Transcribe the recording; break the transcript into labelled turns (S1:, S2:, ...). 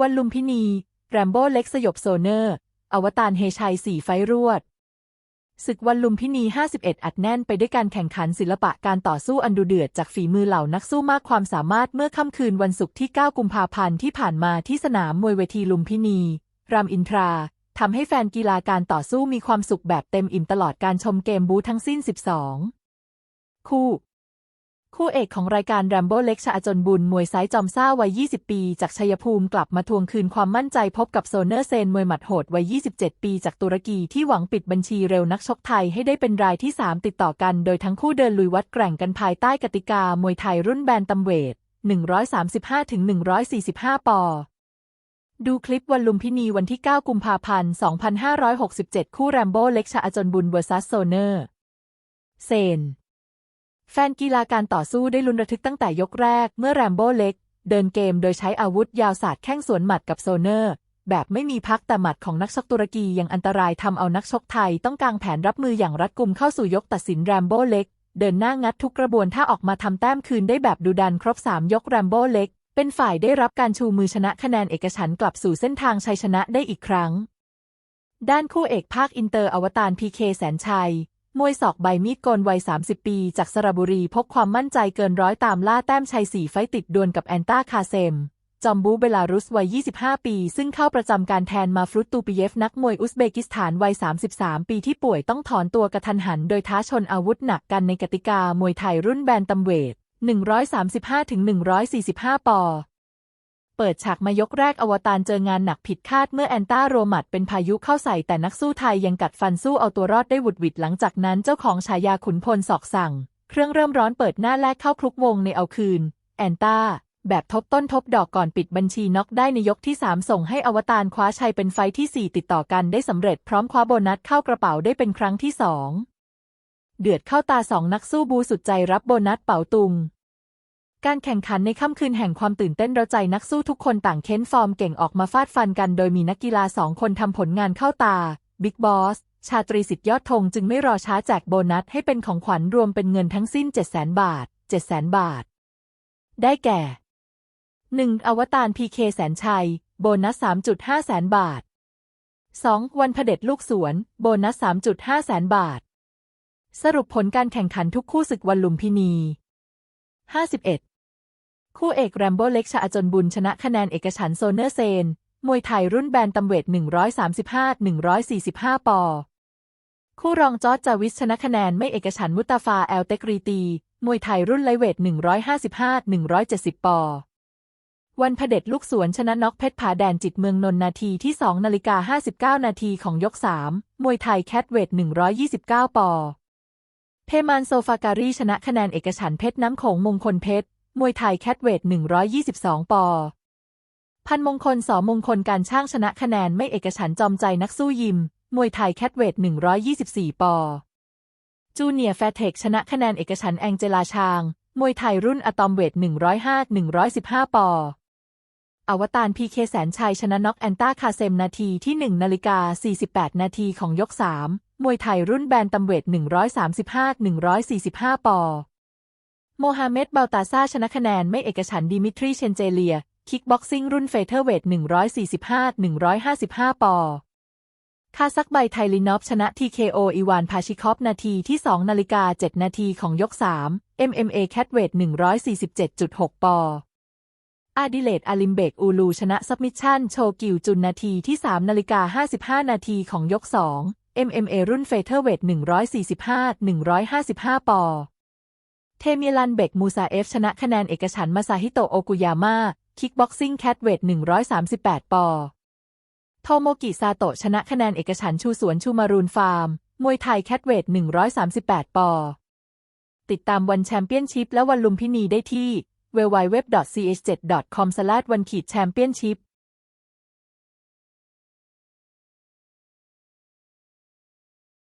S1: วันลุมพินี แรมโบ้เล็กสยบโซเนอร์ อวตารเฮชัยสี่ไฟรวด ศึกวันลุมพินี 51 อัดแน่นไปด้วยการแข่งขันศิลปะการต่อสู้อันดุเดือดจากฝีมือเหล่านักสู้มากความสามารถเมื่อค่ำคืนวันศุกร์ที่ 9 กุมภาพันธ์ที่ผ่านมาที่สนามมวยเวทีลุมพินี รามอินทราทำให้แฟนกีฬาการต่อสู้มีความสุขแบบเต็มอิ่มตลอดการชมเกมบูทั้งสิ้น 12 คู่ คู่เอกของรายการแรมโบ้เล็กชาอจนบุญมวยซ้ายจอมซ่าวัย 20 ปี จากชัยภูมิกลับมาทวงคืนความมั่นใจพบกับโซเนอร์เซนมวยหมัดโหดวัย 27 ปีจากตุรกีที่หวังปิดบัญชีเร็วนักชกไทยให้ได้เป็นรายที่ 3 ติดต่อกันโดยทั้งคู่เดินลุยวัดแกร่งกันภายใต้กติกามวยไทยรุ่นแบนตัมเวท 135-145 ปอดูคลิปวันลุมพินีวันที่ 9 กุมภาพันธ์ 2567 คู่แรมโบ้เล็กชาอจนบุญเวอร์ซัสโซเนอร์ เซน แฟนกีฬาการต่อสู้ได้ลุ้นระทึกตั้งแต่ยกแรกเมื่อแรมโบ้เล็ก เดินเกมโดยใช้อาวุธยาวสาดแข้งสวนหมัดกับโซเนอร์ แบบไม่มีพักแต่หมัดของนักชกตุรกียังอันตรายทำเอานักชกไทยต้องกางแผนรับมืออย่างรัดกุมเข้าสู่ยกตัดสินแรมโบ้เล็ก เดินหน้างัดทุกกระบวนท่าออกมาทำแต้มคืนได้แบบดุดันครบ 3 ยกแรมโบ้เล็ก เป็นฝ่ายได้รับการชูมือชนะคะแนนเอกฉันกลับสู่เส้นทางชัยชนะได้อีกครั้ง ด้านคู่เอกภาคอินเตอร์อวตารพีเคแสนชัย มวยศอกใบมีดโกนวัย 30 ปี จากสระบุรีพกความมั่นใจเกินร้อยตามล่าแต้มชัยสี่ไฟต์ติดดวลกับแอนต้าคาเซม จอมบูเบลารุสวัย 25 ปี ซึ่งเข้าประจำการแทนมาฟรุตตูปิเยฟนักมวยอุซเบกิสถานวัย 33 ปีที่ป่วยต้องถอนตัวกระทันหัน โดยท้าชนอาวุธหนักกันในกติกามวยไทยรุ่นแบนตัมเวท 135-145 ปอ เปิดฉากมายกแรกอวตารเจองานหนักผิดคาดเมื่อแอนต้าโรมัดเป็นพายุเข้าใส่แต่นักสู้ไทยยังกัดฟันสู้เอาตัวรอดได้หวุดหวิดหลังจากนั้นเจ้าของฉายาขุนพลศอกสั่ง เครื่องเริ่มร้อนเปิดหน้าแรกเข้าคลุกวงในเอาคืน แอนต้า แบบทบต้นทบดอกก่อนปิดบัญชีน็อกได้ในยกที่ 3 ส่งให้อวตารคว้าชัยเป็นไฟที่ 4 ติดต่อกันได้สำเร็จพร้อมคว้าโบนัสเข้ากระเป๋าได้เป็นครั้งที่2เดือดเข้าตาสองนักสู้บูสุดใจรับโบนัสเป๋าตุง การแข่งขันในค่ำคืนแห่งความตื่นเต้นเราใจนักสู้ทุกคนต่างเค้นฟอร์มเก่งออกมาฟาดฟันกัน โดยมีนักกีฬาสองคนทำผลงานเข้าตา บิ๊กบอส ชาตรีสิทธิ์ยอดธงจึงไม่รอช้าแจกโบนัสให้เป็นของขวัญรวมเป็นเงินทั้งสิ้น 700,000 บาท 700,000บาท ได้แก่ 1. อวตารพีเคแสนชัย โบนัส 3.5 แสนบาท 2. วันพเด็จลูกสวน โบนัส 3.5 แสนบาท สรุปผลการแข่งขันทุกคู่ศึกวันลุมพินี 51 คู่เอกแรมโบ้เล็กชาอจนบุญชนะคะแนนเอกฉันโซเนอร์เซน มวยไทยรุ่นแบนตัมเวท 135-145 ปอ คู่รองจอร์จจาวิสชนะคะแนนไม่เอกฉันมุตตาฟาแอลเตกรีตี มวยไทยรุ่นไลท์เวท 155-170 ปอ วันพเด็จลูกสวนชนะน็อกเพชรผาแดนจิตเมืองนนท์นาทีที่ 2 นาฬิกา 59 นาทีของยก 3 มวยไทยแคทเวท 129 ปอเพมานโซฟาการีชนะคะแนนเอกฉันเพชรน้ำโขงมงคลเพชร มวยไทยแคทเวท 122 ปอ พันมงคลสอมงคลการช่างชนะคะแนนไม่เอกฉันจอมใจนักสู้ยิม มวยไทยแคทเวท 124 ปอ จูเนียร์แฟเทคชนะคะแนนเอกฉันแองเจลาชาง มวยไทยรุ่นอะตอมเวท 105-115 ปอ อวตารพีเคแสนชัยชนะน็อกแอนต้าคาเซมนาทีที่ 1 นาฬิกา 48 นาทีของยก 3 มวยไทยรุ่นแบนตัมเวท 135-145 ปอ โมฮัมเหม็ดเบาตาซาชนะคะแนนไม่เอกฉันดิมิทรีเชนเจเลีย คิกบ็อกซิ่งรุ่นเฟเธอร์เวท 145-155 ปอคาซักไบไทลินอฟชนะ TKO อีวานพาชิคอฟนาทีที่ 2 นาฬิกา 7 นาทีของยก 3 MMA แคทเวท 147.6 ปออาดิเลดอาลิมเบกอูลูชนะซับมิชชั่นโชกิวจุนนาทีที่ 3 นาฬิกา 55 นาทีของยก 2 MMA รุ่นเฟเธอร์เวท 145-155 ปอ เทมิลันเบกมูซาเอฟชนะคะแนนเอกฉันมาซาฮิโตโอกุยาม่าคิกบ็อกซิ่งแคทเวท138 ปอโทโมกิซาโตะชนะคะแนนเอกฉันชูสวนชูมารูนฟาร์ม มวยไทยแคทเวท138 ปอ ติดตามวันแชมเปี้ยนชิพและวันลุมพินีได้ที่ www.ch7.com/ วันขีดแชมเปี้ยนชิพ